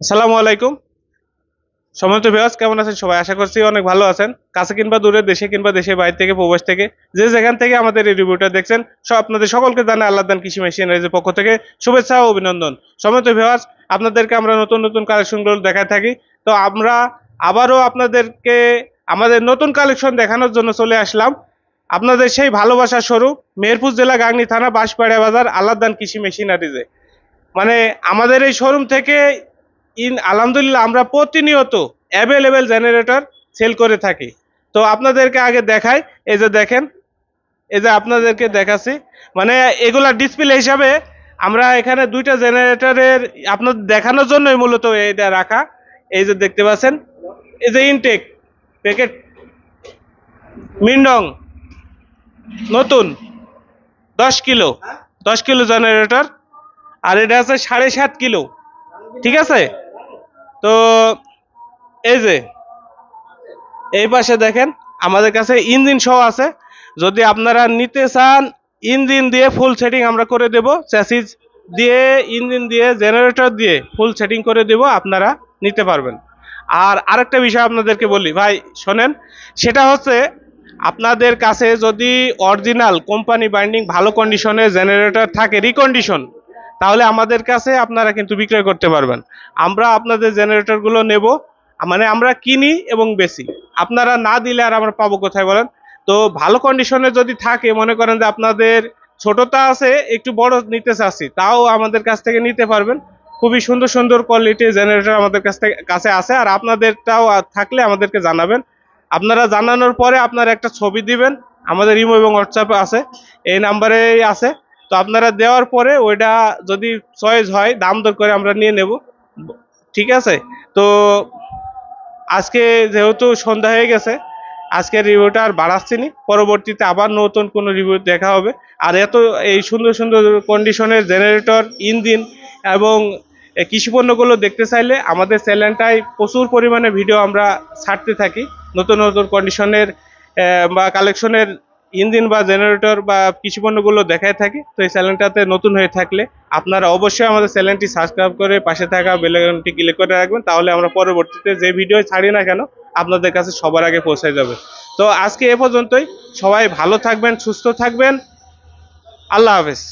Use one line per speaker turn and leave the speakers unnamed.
আসসালামু আলাইকুম। সমন্ত ভিউয়ার্স, কেমন আছেন সবাই? আশা করছি অনেক ভালো আছেন। কাছে কিংবা দূরে, দেশে কিংবা দেশের বাইরে থেকে, প্রবাস থেকে, যে যেখান থেকে আমাদের এই রিভিউটা দেখছেন, সব আপনাদের সকলকে জানাই আল্লাহদান কৃষি মেশিনারিজের পক্ষ থেকে শুভেচ্ছা ও অভিনন্দন। সমন্ত ভিউয়ার্স, আপনাদেরকে আমরা নতুন নতুন কালেকশনগুলো দেখায় থাকি। তো আমরা আবারও আপনাদেরকে আমাদের নতুন কালেকশন দেখানোর জন্য চলে আসলাম। আপনাদের সেই ভালোবাসার স্বরূপ মেহেরপুর জেলা গাংনী থানা বাঁশপাড়া বাজার আল্লাহদান কৃষি মেশিনারিজে। মানে আমাদের এই শোরুম থেকে ইন, আলহামদুলিল্লাহ, আমরা প্রতিনিয়ত অ্যাভেলেবেল জেনারেটর সেল করে থাকি। তো আপনাদেরকে আগে দেখাই, এই যে দেখেন, এই যে আপনাদেরকে দেখাচ্ছি। মানে এগুলা ডিসপ্লে হিসাবে আমরা এখানে দুইটা জেনারেটরের আপনাদের দেখানোর জন্যই মূলত এটা রাখা। এই যে দেখতে পাচ্ছেন, এই যে ইনটেক প্যাকেট মিন্ডং, নতুন, দশ কিলো দশ কিলো জেনারেটর আর এটা আছে সাড়ে সাত কিলো। ঠিক আছে? তো এই যে, এই পাশে দেখেন, আমাদের কাছে ইঞ্জিন সহ আছে। যদি আপনারা নিতে চান, ইঞ্জিন দিয়ে ফুল সেটিং আমরা করে দেব। চ্যাসিস দিয়ে, ইঞ্জিন দিয়ে জেনারেটর দিয়ে ফুল সেটিং করে দেব, আপনারা নিতে পারবেন। আর আরেকটা বিষয় আপনাদেরকে বলি, ভাই, শোনেন, সেটা হচ্ছে আপনাদের কাছে যদি অরিজিনাল কোম্পানি বাইন্ডিং ভালো কন্ডিশনে জেনারেটর থাকে রিকন্ডিশন তাহলে আমাদের কাছে আপনারা কিন্তু বিক্রয় করতে পারবেন। আমরা আপনাদের জেনারেটরগুলো নেব মানে আমরা কিনি এবং বেশি আপনারা না দিলে আর আমরা পাবো কোথায় বলেন? তো ভালো কন্ডিশনে যদি থাকে, মনে করেন যে আপনাদের ছোটটা আছে, একটু বড় নিতে চাচ্ছি, তাও আমাদের কাছ থেকে নিতে পারবেন। খুবই সুন্দর সুন্দর কোয়ালিটির জেনারেটর আমাদের কাছ থেকে, কাছে আছে, আর আপনাদেরটাও থাকলে আমাদেরকে জানাবেন। আপনারা জানানোর পরে আপনারা একটা ছবি দিবেন, আমাদের ইমো এবং হোয়াটসঅ্যাপে আছে, এই নাম্বারেই আছে। তো আপনারা দেওয়ার পরে ওইটা যদি চয়েস হয়, দাম দর করে আমরা নিয়ে নেব। ঠিক আছে? তো আজকে যেহেতু সন্ধ্যা হয়ে গেছে আজকের রিভিউটা আর বাড়াচ্ছি নি। পরবর্তীতে আবার নতুন কোনো রিভিউ দেখা হবে। আর এত, এই সুন্দর সুন্দর কন্ডিশনের জেনারেটর ইঞ্জিন এবং কৃষি পণ্যগুলো দেখতে চাইলে আমাদের চ্যানেলটায় প্রচুর পরিমাণে ভিডিও আমরা ছাড়তে থাকি। নতুন নতুন কন্ডিশনের বা কালেকশনের ইঞ্জিন বা জেনারেটর বা কৃষি পণ্যগুলো দেখায় থাকি। তো এই চ্যানেলটাতে নতুন হয়ে থাকলে আপনারা অবশ্যই আমাদের চ্যানেলটি সাবস্ক্রাইব করে পাশে থাকা বেলাইকনটি ক্লিক করে রাখবেন, তাহলে আমরা পরবর্তীতে যে ভিডিও ছাড়ি না কেন, আপনাদের কাছে সবার আগে পৌঁছে যাবে। তো আজকে এ পর্যন্তই, সবাই ভালো থাকবেন, সুস্থ থাকবেন, আল্লাহ হাফেজ।